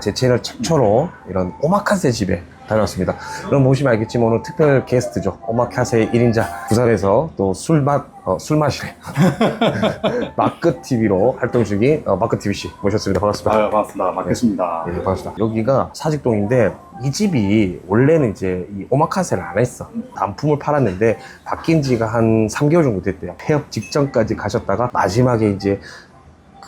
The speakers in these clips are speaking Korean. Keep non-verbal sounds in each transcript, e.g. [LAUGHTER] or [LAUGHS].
제 채널 최초로 이런 오마카세 집에 다녀왔습니다. 그럼 보시면 알겠지만 오늘 특별 게스트죠. 오마카세 1인자 부산에서 또 술맛 어, 술 마시래 [LAUGHS] 마크 TV로 활동 중인 어, 마크 TV 씨 모셨습니다. 반갑습니다. 아유, 반갑습니다. 마켓입니다. 예, 반갑습니다. 여기가 사직동인데 이 집이 원래는 이제 이 오마카세를 안 했어. 단품을 팔았는데 바뀐 지가 한 3개월 정도 됐대요. 폐업 직전까지 가셨다가 마지막에 이제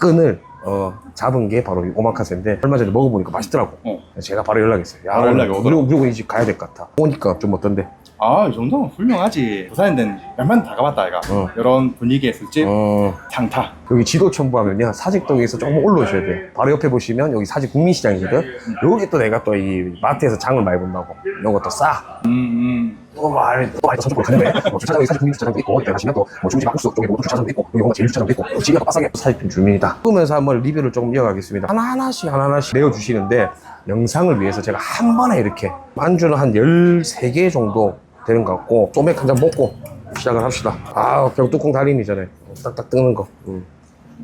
끈을 어, 잡은 게 바로 이 오마카세인데 얼마 전에 먹어보니까 맛있더라고. 어. 제가 바로 연락했어요. 야, 바로 연락이 오더라고. 무조건 이 집 가야 될 것 같아. 오니까 좀 어떤데? 아, 이 정도면 훌륭하지. 부산인데 몇만 다 가봤다, 이가. 어. 이런 분위기의 술집, 어, 장타. 여기 지도 첨부하면요 사직동에서 조금 올라오셔야 돼요 바로 옆에 보시면 여기 사직 국민시장이거든 여기 또 내가 또 이 마트에서 장을 많이 본다고 이런 것도 싸 음, 음. 또 많이 또 많이 서쪽으로 가는데 뭐 주차장이 사직 국민 주차장도 있고 여기 가시면 또뭐 중지 막국수 쪽에 모두 주차장도 있고 여기 보면 제일 주차장도 있고 또 집이 빠싸게 사직동 주민이다. 그러면서 한번 리뷰를 조금 이어가겠습니다. 하나 하나씩 하나 하나씩 내어주시는데 영상을 위해서 제가 한 번에 이렇게 안주는 한 13개 정도 되는 것 같고 소맥 한 잔 먹고 시작을 합시다. 아 병 뚜껑 달인이잖아요 딱딱 뜨는 거. 음.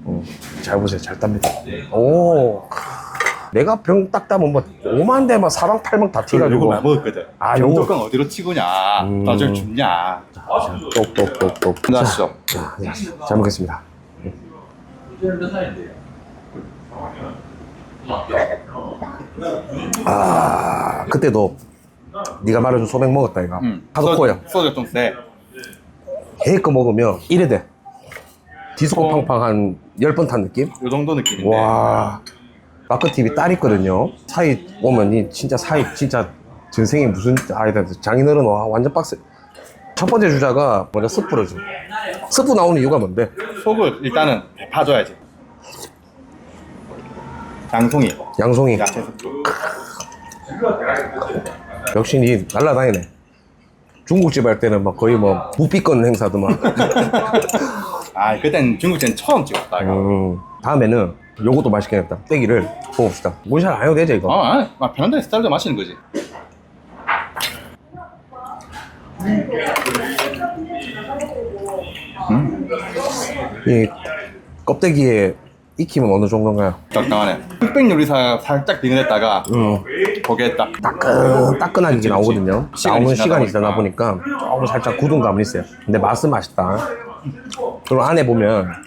음. 잘 보세요. 잘 땁니다. 오 내가 병 딱 따면 뭐 5만 대막 사방 팔방 다저 요거 튀가지고 많이 먹었거든. 아, 아, 요거. 어디로 치고냐. 음. 나중에 줍냐. 똑똑똑똑 안녕하시죠. 자, 자, 잘 먹겠습니다 아 그때도 네가 말해준 소맥 먹었다 이거 음. 하드코어야 소주 좀 세. 개거 먹으면 이래 돼 디스코 어. 팡팡 한 10번 탄 느낌? 요 정도 느낌인데. 와 마크 TV 딸 있거든요. 사이 오면 이 진짜 사이 진짜 전생에 무슨 아니다 장인어른 와 완전 빡세. 첫 번째 주자가 먼저 스프를 줘. 스프 나오는 이유가 뭔데? 속을 일단은 파줘야지. 양송이. 양송이. 야채 스프. 역시 니 날라다니네. 중국집 할 때는 막 거의 뭐 무비권 행사도만. [LAUGHS] 아, 그땐 중국집 처음 찍었다, 이거. 음, 다음에는 요것도 맛있겠다. 떼기를 먹읍시다. 뭐잘 안 해도 되죠 이거? 어, 아니, 막 편한데 스타일도 마시는 거지. 이 껍데기에 익힘은 어느 정도인가요? 적당하네. 흑백 요리사 살짝 비교했다가 음. 거기에 딱 따끈, 따끈하게 이게 나오거든요. 시간이 나오는 지나다 시간이 지나다 보니까. 보니까 조금 살짝 굳은 감은 있어요. 근데 맛은 맛있다. 그리고 안에 보면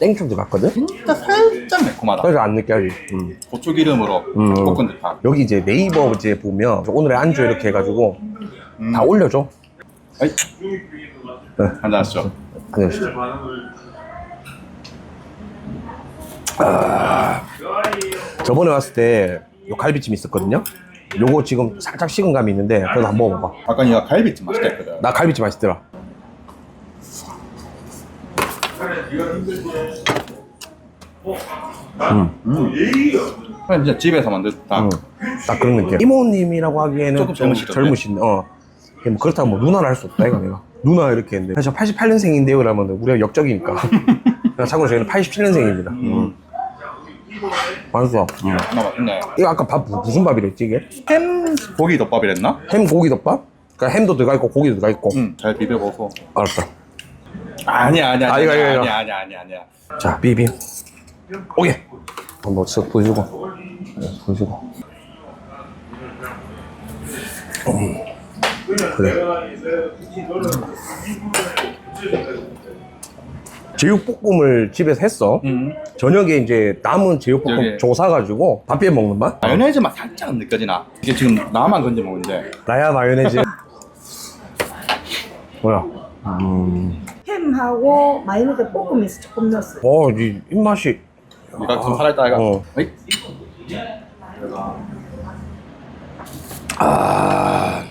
땡초 들어갔거든? 진짜 살짝 매콤하다. 그래서 안 느껴지. 음. 고추 기름으로 음. 볶은 듯한. 여기 이제 네이버 이제 보면 오늘의 안주 이렇게 해가지고 음. 다 올려줘. 아이. 네. 한잔 하시죠. 안녕하세요. 아, 저번에 왔을 때 요 갈비찜 있었거든요. 요거 지금 살짝 식은 감이 있는데 그래도 한번 먹어봐. 아까 니가 갈비찜 맛있다 했거든. 나 갈비찜 맛있더라. 그냥 진짜 집에서 듯한. 응. 딱 그런 느낌. 이모님이라고 하기에는 조금 좀 젊으시던데? 젊으신, 어. 뭐 그렇다고 뭐 누나를 할 수 없다, 이거 내가. 누나 이렇게 했는데. 사실 88년생인데요, 그러면 우리가 역적이니까. [LAUGHS] 참고로 저희는 87년생입니다. 음. 맛있어. 음. 하나 맛있네. 이거 아까 밥 무- 무슨 밥이랬지, 이게? 햄 고기 덮밥이랬나? 햄 고기 덮밥? 그러니까 햄도 들어가 있고 고기도 들어가 있고. 응, 잘 비벼보고. 알았다. 아니야, 아니야, 아, 아니야, 이거. 아니야, 아니야, 아니야, 아니야. 자, 비빔. 오케이. 한번 쓱 보여주고. 네, 보여주고. 음. 그래. 제육볶음을 집에서 했어. 음. 저녁에 이제 남은 제육볶음 여기. 줘 사가지고 밥 비벼 먹는 맛? 마요네즈 맛 살짝 느껴지나? 이게 지금 나만 건져 먹는데. 나야 마요네즈. [LAUGHS] 뭐야? 음. 햄하고 마요네즈 볶으면서 조금 넣었어요. 어, 이 입맛이. 네가 좀 살아있다. 어. 어이? 아.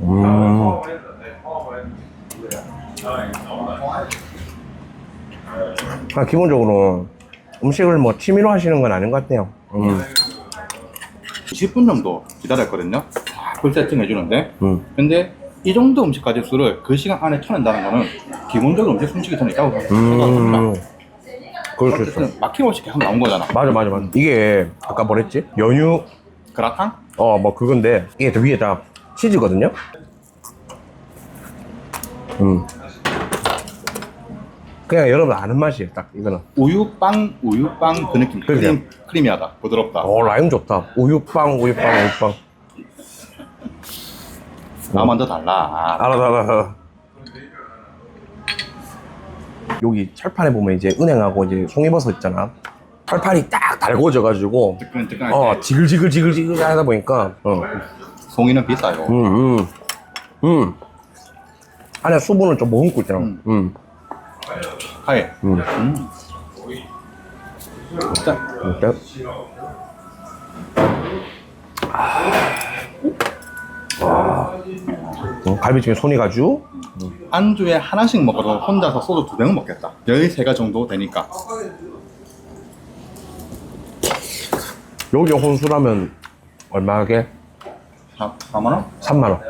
음. 아, 기본적으로 음식을 뭐 취미로 하시는 건 아닌 것 같아요. 음. 10분 정도 기다렸거든요. 다풀 세팅 해주는데. 음. 근데 이 정도 음식 가짓수를 그 시간 안에 쳐낸다는 거는 기본적으로 음식 숨쉬기 전에 있다고 생각합니다. 음. 그럴 수 있어. 어쨌든 막힘없이 계속 나온 거잖아. 맞아, 맞아, 맞아. 이게 아까 뭐랬지? 연유, 그라탕? 어, 뭐 그건데 이게 더 위에 다 치즈거든요. 음. 그냥 여러분 아는 맛이에요. 딱 이거는. 우유빵 우유빵 그 느낌. 그러게요. 크림 크리미하다. 부드럽다. 어 라임 좋다. 우유빵 우유빵 우유빵. 나 먼저 달라. 알아 알아 알아. 여기 철판에 보면 이제 은행하고 이제 송이버섯 있잖아. 철판이 딱 달궈져 가지고 뜨끈뜨끈할 어 때 지글지글 지글지글 하다 보니까 어 송이는 비싸요. 음, 음, 음. 안에 수분을 좀 머금고 있잖아. 음. 음. 하얘. 음. 음. 진짜 이렇게. 아. 어, 갈비찜에 손이 가지고 안주에 하나씩 먹어도 혼자서 소주 두 병은 먹겠다. 13가 정도 되니까. 여기 혼수라면 얼마게? 4, 4만 원? 3만 원.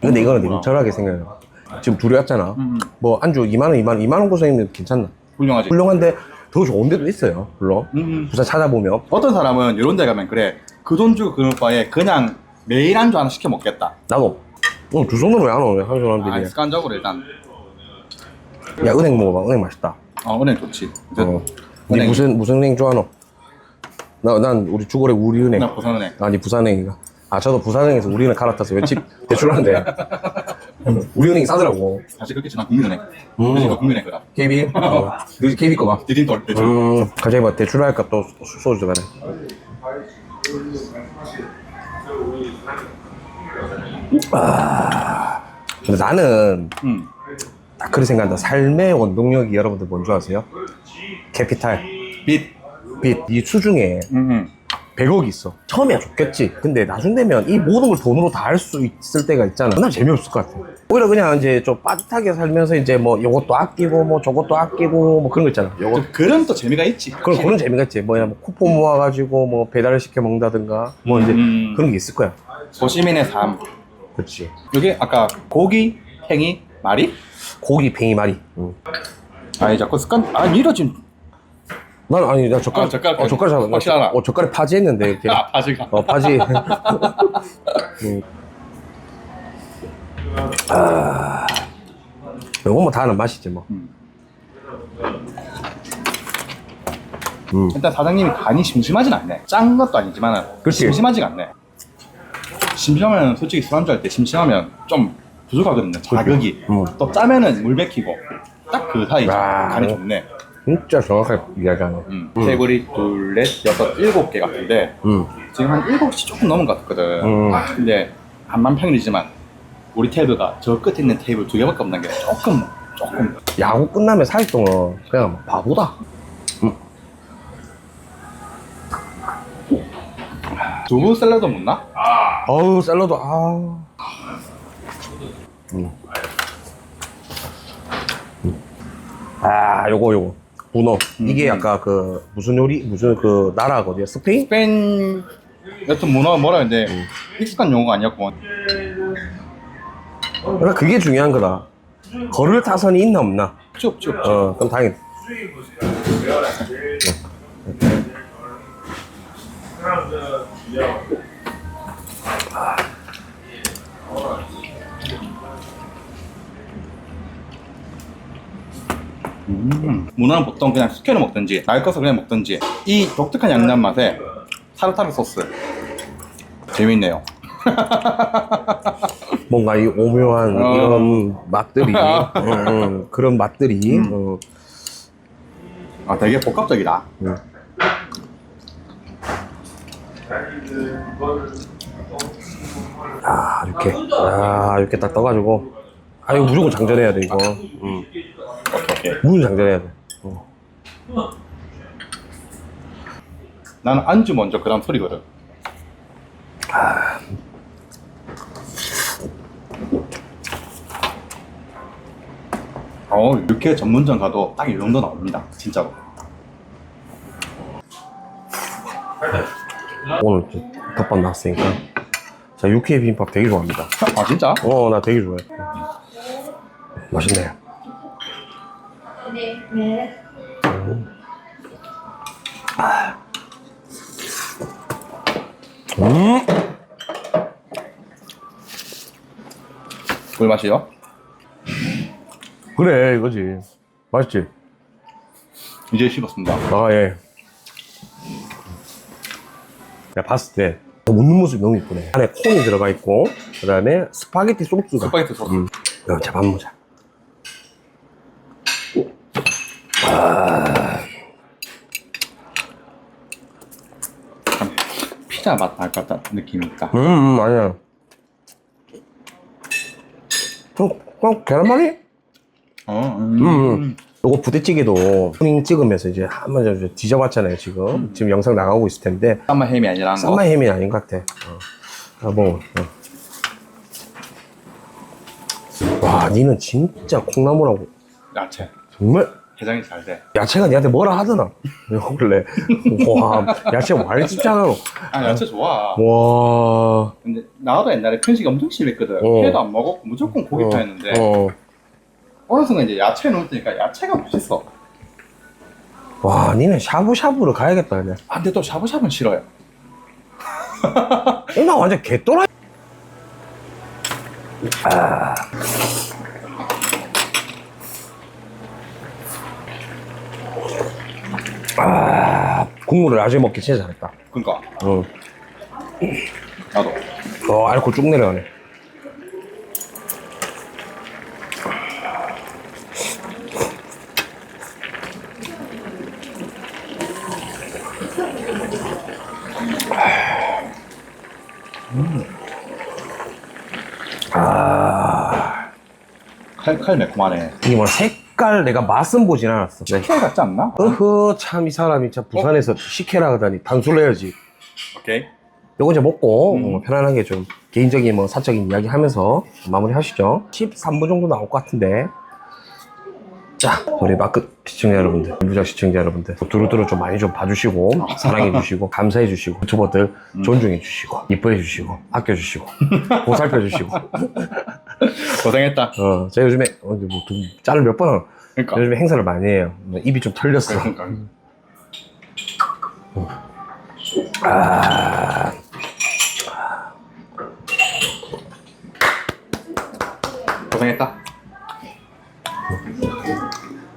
근데 이거는 되게 절하게 생겨요. 지금 둘이 왔잖아. 음. 뭐 안주 2만 원, 2만 원, 2만 원 고생이면 괜찮나? 훌륭하지. 훌륭한데 더 좋은 데도 있어요. 물론. 음. 부산 찾아보면 어떤 사람은 이런 데 가면 그래. 그 돈 주고 그런 바에 그냥 매일 안주 하나 시켜 먹겠다. 나도 어, 두 손으로 왜안 오네 한아, 사람들이. 습관적으로 일단. 야 은행 먹어봐. 은행 맛있다. 어, 은행 좋지. 어. 니 은행. 무슨 무슨 은행 좋아하노? 나 난 우리 주거래 우리 은행. 나 부산은행. 아니 부산은행이가. 아 저도 부산은행에서 우리 은행 갈아타서 왠지 [LAUGHS] 대출하는데 [LAUGHS] 우리 은행이 싸더라고. 사실 그렇게 난 국민은행. 음. 그러니까 국민은행 거다. KB. 어. 너 KB 거 봐. 디딤돌 대출. 음. 갑자기 뭐 대출할까 또 소- 소주 가네. 아. 근데 나는 음. 딱 그렇게 생각한다. 삶의 원동력이 여러분들 뭔지 아세요? 캐피탈, 빛. 빚. 이 수중에 음. 음. 100억이 있어. 처음이야 좋겠지. 근데 나중 되면 이 모든 걸 돈으로 다 할 수 있을 때가 있잖아. 난 재미없을 것 같아. 오히려 그냥 이제 좀 빠듯하게 살면서 이제 뭐 요것도 아끼고 뭐 저것도 아끼고 뭐 그런 거 있잖아. 요거 또 그런 또 재미가 있지. 그런 그런 재미가 있지. 뭐냐 뭐 쿠폰 모아가지고 뭐 배달을 시켜 먹는다든가 뭐 이제 음. 그런 게 있을 거야. 도시민의 삶. 그렇지. 여기 아까 고기, 팽이, 말이? 고기 팽이 말이. 응. 아니 자꾸 습관. 아 이러 지금. 난 아니 나 젓가락 아, 젓가락 어, 젓가락 잡아. 확실하나? 어 젓가락 파지 했는데 이렇게. 아 바지가. 어 파지. [LAUGHS] 음. 아. 요건 뭐다 아는 맛이지 뭐. 음. 일단 사장님이 간이 심심하진 않네. 짠 것도 아니지만 그치. 심심하지가 않네. 심심하면 솔직히 술안주 할때 심심하면 좀 부족하거든요. 자극이. 음. 또 짜면은 물 bek히고 딱 그 사이 아. 간이 좋네. 진짜 정확하게 이야기하네. 음. 테이블이 둘, 넷, 여섯, 일곱 개 같은데 음. 지금 한 일곱 시 조금 넘은 것 같거든. 음. 근데 한만 평이지만 우리 테이블가 저 끝에 있는 테이블 두 개밖에 없는 게 조금 조금 야구 끝나면 사회동은 그냥 뭐 바보다. 두부 샐러드 먹나? 어우 샐러드 아. 음. 음. 아 요거 요거 문어 이게 음. 아까 그 무슨 요리 무슨 그 나라 어디야 스페인? 스페인 여튼 문어 뭐라 했는데 익숙한 용어가 아니었고 그러니까 그게 중요한 거다. 걸을 타선이 있나 없나? 쭉 쭉. 어 그럼 당연히 음. 문어는 보통 그냥 숙회로 먹든지 날 것을 그냥 먹든지 이 독특한 양념 맛에 타르타르 소스 재밌네요. [LAUGHS] 뭔가 이 오묘한 어. 이런 맛들이 [LAUGHS] 음, 음, 그런 맛들이 어, 아 되게 복합적이다. 음. 아 이렇게 아 이렇게 딱 떠가지고 아 이거 무조건 장전해야 돼 이거 음. 오케이. 무조건 장전해야 돼 어. 나는 안주 먼저 그다음 소리거든. 어 육회 전문점 가도 딱 이 정도 나옵니다. 진짜로. 오늘 좀 덮밥 나왔으니까 자 육회 비빔밥 되게 좋아합니다 아 진짜? 어 나 되게 좋아해 맛있네 네. 음물 맛이요? 그래 이거지 맛있지? 이제 씹었습니다. 아, 예. 내가 봤을 때 먹는 모습이 너무 이쁘네. 안에 콘이 들어가 있고, 그 다음에 스파게티 소스가. 스파게티 소스. 음. 야, 자 밥 먹자. 피자 맛날것 같다 느낌이 있다. 음, 음 아니야. 그럼, 그럼 계란말이? 어, 음, 음. 요거 부대찌개도 토닝 찍으면서 이제 한번 이제 뒤져봤잖아요, 지금. 지금 영상 나가고 있을 텐데. 쌈마 햄이 아니라는 거. 쌈마 햄이 아닌 것 같아. 어. 아, 뭐. 어. 와, 니는 진짜 콩나물하고 야채. 정말 해장이 잘 돼. 야채가 니한테 뭐라 하더나. [LAUGHS] 원래. 와, 야채 많이 찝잖아. 아 야채 좋아. 와. 근데 나도 옛날에 편식 엄청 심했거든. 어. 회도 안 먹었고 무조건 고기파 했는데 어. 어 느 순간 이제 야채 넣을 때니까 야채가 맛있어. 와, 니는 샤브샤브로 가야겠다, 그냥. 아 근데 또 샤브샤브는 싫어요. 어, 나 완전 개또라이. 아. 아, 국물을 아주 먹기 진짜 잘했다. 그러니까 어, 나도. 어 알코올 쭉 내려가네. 칼칼 매콤하네. 이게 뭐 색 깔 내가 맛은 보진 않았어. 네. 치킨 같지 않나? 어허 참 이 사람이 참 부산에서 식혜라 하다니 단술 해야지. 오케이. 요거 이제 먹고 음. 어, 편안하게 좀 개인적인 뭐 사적인 이야기 하면서 마무리 하시죠. 13분 정도 나올 것 같은데. 자, 우리 마크 시청자 여러분들, 무작 시청자 여러분들, 두루두루 좀 많이 좀 봐주시고, 사랑해 주시고, 감사해 주시고, 유튜버들 음. 존중해 주시고, 이뻐해 주시고, 아껴 주시고, 보살펴 주시고. 고생했다. 어, 제가 요즘에, 어, 뭐, 좀 짤을 몇 번, 하고, 그러니까. 요즘에 행사를 많이 해요. 뭐 입이 좀 털렸어. 그러니까. 아, 고생했다.